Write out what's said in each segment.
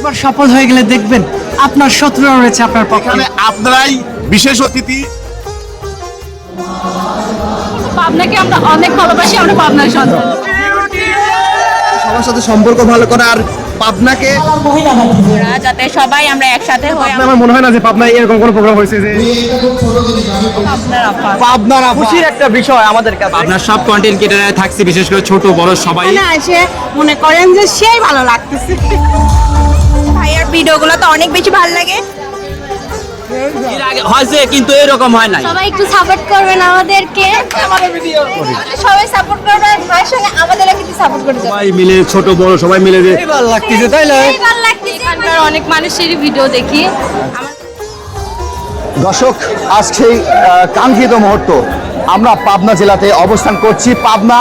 এবার সফল হয়ে গেলে দেখবেন আপনার শত্রুরা রয়েছে আপনার পক্ষে। আপনারাই বিশেষ অতিথি। পাবনাকে আমরা অনেক ভালোবাসি আমরা পাবনার সন্তান। সবার সাথে সম্পর্ক ভালো করা আর পাবনাকে যাতে সবাই আমরা একসাথে হই আমার মনে হয় না যে পাবনায় এরকম কোনো প্রোগ্রাম হয়েছে যে পাবনার খুশির একটা বিষয় আমাদের কাছে। আপনার সব কন্টেন্ট ক্রিয়েটারে থাকছে বিশেষ করে ছোট বড় সবাই। এসে মনে করেন যে সেই ভালো লাগতেছে। ভিডিওগুলো তো অনেক বেশি ভালো লাগে। এর আগে হয়েছে কিন্তু এরকম হয় নাই। সবাই একটু সাপোর্ট করবেন আমাদেরকে। সবাই সাপোর্ট করবেন ভাইয়ের সঙ্গে আমাদেরও কিন্তু সাপোর্ট করে সবাই মিলে ছোট বড় সবাই মিলে যে ভালো লাগতেছে তাই না? ভালো লাগতেছে এখানকার অনেক মানুষেরই ভিডিও দেখি। দর্শক আজ সেই কাঙ্ক্ষিত মুহূর্ত। আমরা পাবনা জেলাতে অবস্থান করছি। পাবনা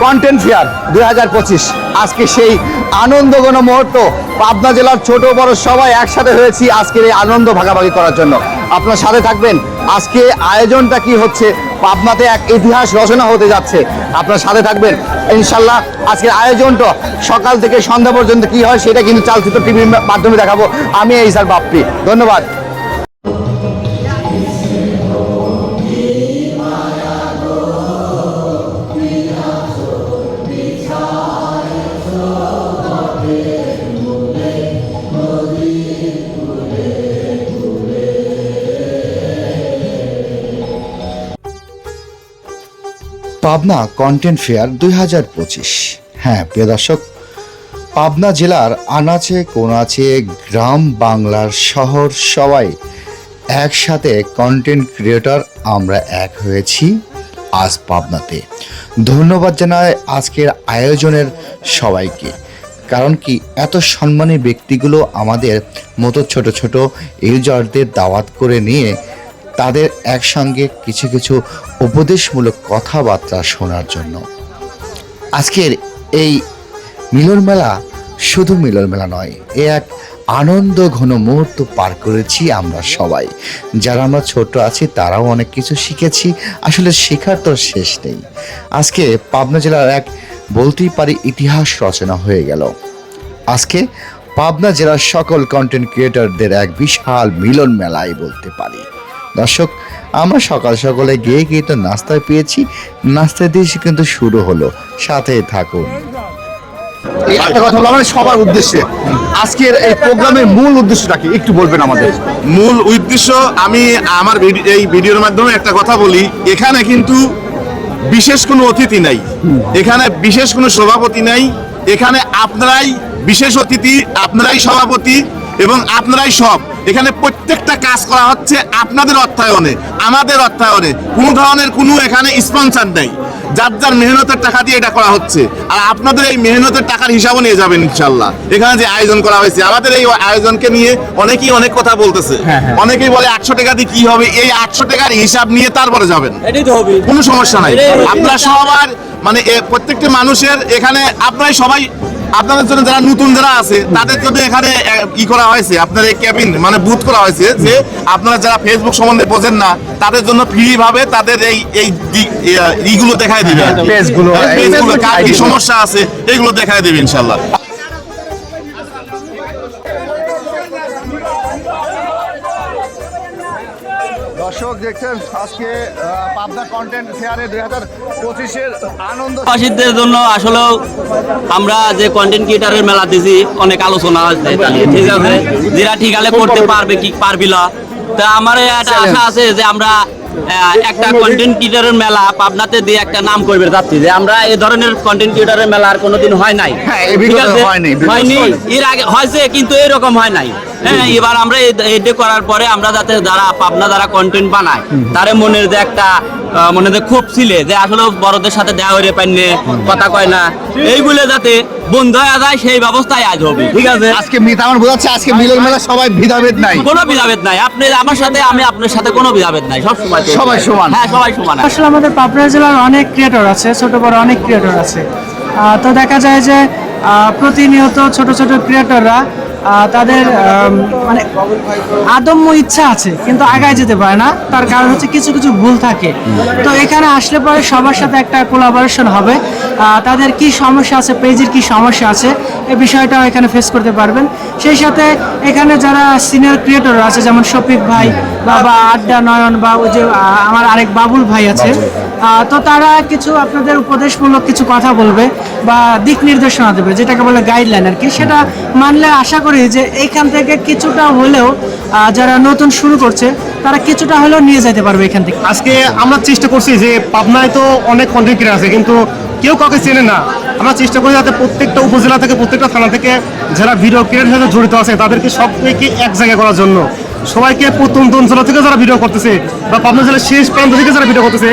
কন্টেন্ট ফেয়ার দুই হাজার পঁচিশ। আজকে সেই আনন্দঘন মুহূর্ত। পাবনা জেলার ছোট বড় সবাই একসাথে হয়েছি আজকের এই আনন্দ ভাগাভাগি করার জন্য। আপনার সাথে থাকবেন। আজকে আয়োজনটা কি হচ্ছে? পাবনাতে এক ইতিহাস রচনা হতে যাচ্ছে। আপনার সাথে থাকবেন। ইনশাল্লাহ আজকের আয়োজনটা সকাল থেকে সন্ধ্যা পর্যন্ত কি হয় সেটা কিন্তু চালচিত্র টিভির মাধ্যমে দেখাবো। আমি এই স্যার বাপ্পি। ধন্যবাদ। পাবনা কন্টেন্ট ফেয়ার দুই হাজার পঁচিশ। হ্যাঁ প্রিয় দর্শক, পাবনা জেলার আনাচে কোনাচে গ্রাম বাংলার শহর সবাই একসাথে কন্টেন্ট ক্রিয়েটর আমরা এক হয়েছি আজ পাবনাতে। ধন্যবাদ জানাই আজকের আয়োজনের সবাইকে। কারণ কি, এত সম্মানী ব্যক্তিগুলো আমাদের মতো ছোট ছোট ইউজারদের দাওয়াত করে নিয়ে তাদের একসঙ্গে কিছু কিছু উপদেশমূলক কথাবার্তা শোনার জন্য। আজকের এই মিলন মেলা শুধু মিলন মেলা নয়, এ এক আনন্দ ঘন মুহূর্ত পার করেছি আমরা সবাই। যারা আমরা ছোট আছি, তারাও অনেক কিছু শিখেছি। আসলে শেখার তো শেষ নেই। আজকে পাবনা জেলার এক বলতেই পারি ইতিহাস রচনা হয়ে গেল। আজকে পাবনা জেলার সকল কন্টেন্ট ক্রিয়েটরদের এক বিশাল মিলন মেলাই বলতে পারি। দর্শক আমরা সকাল সকালে গিয়ে গিয়ে তো নাস্তায় পেয়েছি। নাস্তা দিয়ে কিন্তু শুরু হলো। সাথে থাকুন। একটা কথা বলো আমাদের সবার উদ্দেশ্যে। আজকের এই প্রোগ্রামের মূল উদ্দেশ্যটা কি? একটু বলবেন আমাদের। মূল উদ্দেশ্য আমি আমার এই ভিডিওর মাধ্যমে একটা কথা বলি। এখানে কিন্তু বিশেষ কোনো অতিথি নাই। এখানে বিশেষ কোনো সভাপতি নাই। এখানে আপনারাই বিশেষ অতিথি আপনারাই সভাপতি এবং আপনারাই সব। এখানে প্রত্যেকটা কাজ করা হচ্ছে আপনাদের অর্থায়নে আমাদের অর্থায়নে। কোনো ধরনের কোনো এখানে স্পন্সর নেই। যার যার মেহনতের টাকা দিয়ে এটা করা হচ্ছে। আর আপনাদের এই মেহনতের টাকার হিসাবও নিয়ে যাবেন ইনশাল্লাহ এখানে যে আয়োজন করা হয়েছে আমাদের এই আয়োজনকে নিয়ে অনেকেই অনেক কথা বলতেছে। অনেকেই বলে আটশো টাকা দিয়ে কি হবে? এই আটশো টাকার হিসাব নিয়ে তারপরে যাবেন। এটাই তো হবে। কোনো সমস্যা নাই। আপনারা সবার মানে প্রত্যেকটা মানুষের এখানে আপনারাই সবাই আপনাদের জন্য যারা নতুন যারা আছে তাদের জন্য এখানে ই করা হয়েছে আপনার এই ক্যাবিন মানে বুথ করা হয়েছে যে আপনারা যারা ফেসবুক সম্বন্ধে বোঝেন না তাদের জন্য ফ্রি ভাবে তাদের এই এই ইগুলো দেখায় দিবে পেজগুলো, হ্যাঁ, পেজগুলো কার কি সমস্যা আছে এগুলো দেখায় দেবে ইনশাল্লাহ। দর্শক দেখছেন আজকে পাবনা কন্টেন্ট ফেয়ারে দুই হাজার পঁচিশের আনন্দ প্রবাসীদের জন্য আসলেও আমরা যে কন্টেন্ট ক্রিয়েটারের মেলা দিছি অনেক আলোচনা আছে ঠিক আছে? যেটা ঠিকালে করতে পারবে কি পারবি না। তা আমার একটা আশা আছে যে আমরা একটা কন্টেন্ট ক্রিয়েটারের মেলা পাবনাতে দিয়ে একটা নাম করবে যাচ্ছি যে আমরা এই ধরনের কন্টেন্ট ক্রিয়েটারের মেলা আর কোনোদিন হয় নাই। হ্যাঁ? হয়নি। এর আগে হয়েছে কিন্তু এরকম হয় নাই। হ্যাঁ এবার আমরা এটা করার পরে আমরা যাতে যারা পাবনা যারা কন্টেন্ট বানায় তারে মনের যে একটা মনে যে খুব ছিলে যে আসলে বড়দের সাথে দেওয়া হয়ে পাইনে কথা কয় না। এইগুলো যাতে বন্ধ হয়ে যায় সেই ব্যবস্থায় আজ হবে ঠিক আছে? আজকে আমার বোঝাচ্ছে আজকে মিলন মেলা সবাই ভিদাভেদ নাই। কোনো বিধাভেদ নাই। আপনি আমার সাথে আমি আপনার সাথে কোনো বিধাভেদ নাই সব সময় সবাই সমান। হ্যাঁ সবাই সমান। আসলে আমাদের পাবনা জেলার অনেক ক্রিয়েটর আছে ছোট বড় অনেক ক্রিয়েটর আছে। আহ, তো দেখা যায় যে আহ, প্রতিনিয়ত ছোট ছোট ক্রিয়েটররা তাদের মানে আদম্য ইচ্ছা আছে কিন্তু আগায় যেতে পারে না। তার কারণ হচ্ছে কিছু কিছু ভুল থাকে। তো এখানে আসলে পরে সবার সাথে একটা কোলাবোরেশন হবে। তাদের কি সমস্যা আছে পেজের কি সমস্যা আছে এই বিষয়টাও এখানে ফেস করতে পারবেন। সেই সাথে এখানে যারা সিনিয়র ক্রিয়েটর আছে যেমন শফিক ভাই বা বা আড্ডা নয়ন বা ওই যে আমার আরেক বাবুল ভাই আছে আহ, তো তারা কিছু আপনাদের উপদেশমূলক কিছু কথা বলবে বা দিক নির্দেশনা দেবে যেটাকে বলে গাইডলাইন আর কি। সেটা মানলে আশা করি যে এইখান থেকে কিছুটা হলেও যারা নতুন শুরু করছে, তারা কিছুটা হলেও নিয়ে যেতে পারবে এখান থেকে। আজকে আমরা চেষ্টা করছি যে পাবনায় তো অনেক কন্টেন্ট ক্রিয়েটার আছে, কিন্তু কেউ কাউকে চেনে না। আমরা চেষ্টা করি যাতে প্রত্যেকটা উপজেলা থেকে, প্রত্যেকটা থানা থেকে যারা ভিডিও ক্রিয়েটার সাথে জড়িত আছে, তাদেরকে সবাইকে এক জায়গায় করার জন্য। সবাইকে প্রত্যন্ত অঞ্চল থেকে যারা ভিডিও করতেছে, বা পাবনা জেলার শেষ প্রান্ত থেকে যারা ভিডিও করতেছে,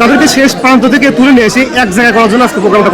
তাদেরকে শেষ প্রান্ত থেকে তুলে নিয়ে এসে এক জায়গায় করার জন্য আজকে প্রোগ্রামটা